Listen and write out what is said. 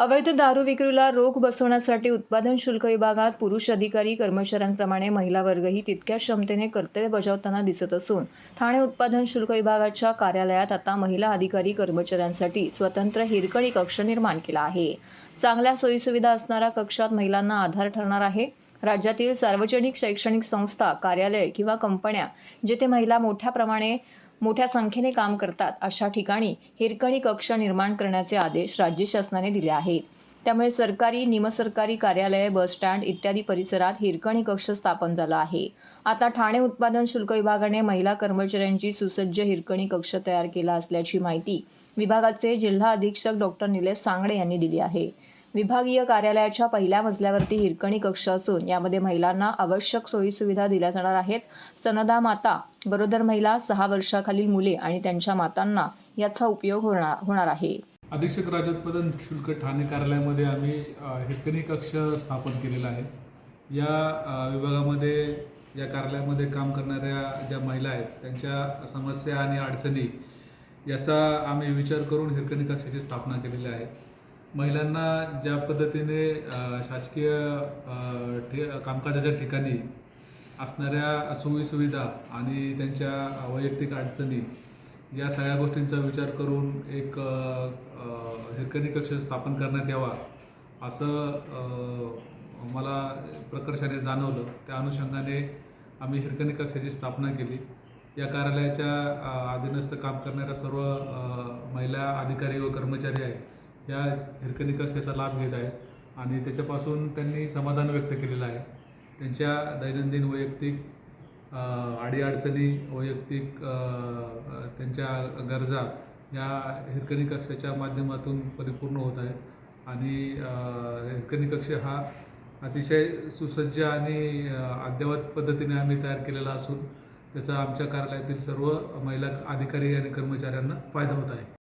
अवैध दारू विक्रीला रोख बसवण्यासाठी उत्पादन शुल्क विभागात पुरुष अधिकारी कर्मचाऱ्यांप्रमाणे महिला वर्गही तितक्या क्षमतेने कर्तव्य बजावताना दिसत असून ठाणे उत्पादन शुल्क विभागाच्या कार्यालयात आता महिला अधिकारी कर्मचाऱ्यांसाठी स्वतंत्र हिरकणी कक्ष निर्माण केला आहे. चांगल्या सोयीसुविधा असणाऱ्या कक्षात महिलांना आधार ठरणार आहे. राज्यातील सार्वजनिक शैक्षणिक संस्था कार्यालय किंवा कंपन्या जेथे महिला मोठ्या प्रमाणे मोठ्या संख्येने काम करतात. अशा ठिकाणी हिरकणी कक्ष निर्माण करण्याचे आदेश राज्य शासनाने दिले आहेत त्यामुळे सरकारी निमसरकारी कार्यालये बसस्टँड इत्यादी परिसरात हिरकणी कक्ष स्थापन झाला आहे. आता ठाणे उत्पादन शुल्क विभागाने महिला कर्मचाऱ्यांची सुसज्ज हिरकणी कक्ष तयार केला असल्याची माहिती विभागाचे जिल्हा अधीक्षक डॉक्टर निलेश सांगडे यांनी दिली आहे. विभागीय कार्यालयाच्या पहिल्या मजल्यावरती हिरकणी कक्ष असून यामध्ये महिलांना आवश्यक सोयीसुविधा दिल्या जाणार आहेत. सनदा माता बरोदर महिला सहा वर्षाखालील मुले आणि त्यांच्या मातांना याचा उपयोग होणार होणार आहे. अधीक्षक राजोत्पादन शुल्क ठाणे कार्यालयामध्ये आम्ही हिरकणी कक्ष स्थापन केलेला आहे. या विभागामध्ये या कार्यालयामध्ये काम करणाऱ्या ज्या महिला आहेत त्यांच्या समस्या आणि अडचणी याचा आम्ही विचार करून हिरकणी कक्षाची स्थापना केलेली आहे. महिलांना ज्या पद्धतीने शासकीय ठे कामकाजाच्या ठिकाणी असणाऱ्या सोयीसुविधा आणि त्यांच्या वैयक्तिक अडचणी या सगळ्या गोष्टींचा विचार करून एक हिरकणी कक्ष स्थापन करण्यात यावा असं मला प्रकर्षाने जाणवलं. त्या अनुषंगाने आम्ही हिरकणी कक्षाची स्थापना केली. या कार्यालयाच्या अधीनस्थ काम करणाऱ्या सर्व महिला अधिकारी व कर्मचारी आहेत. या हिरकणी कक्षेचा लाभ घेत आहेत आणि त्याच्यापासून त्यांनी समाधान व्यक्त केलेलं आहे. त्यांच्या दैनंदिन वैयक्तिक अडीअडचणी वैयक्तिक त्यांच्या गरजा या हिरकणी कक्षाच्या माध्यमातून परिपूर्ण होत आहेत. आणि हिरकणी कक्ष हा अतिशय सुसज्ज आणि अद्ययावत पद्धतीने आम्ही तयार केलेला असून त्याचा आमच्या कार्यालयातील सर्व महिला अधिकारी आणि कर्मचाऱ्यांना फायदा होत आहे.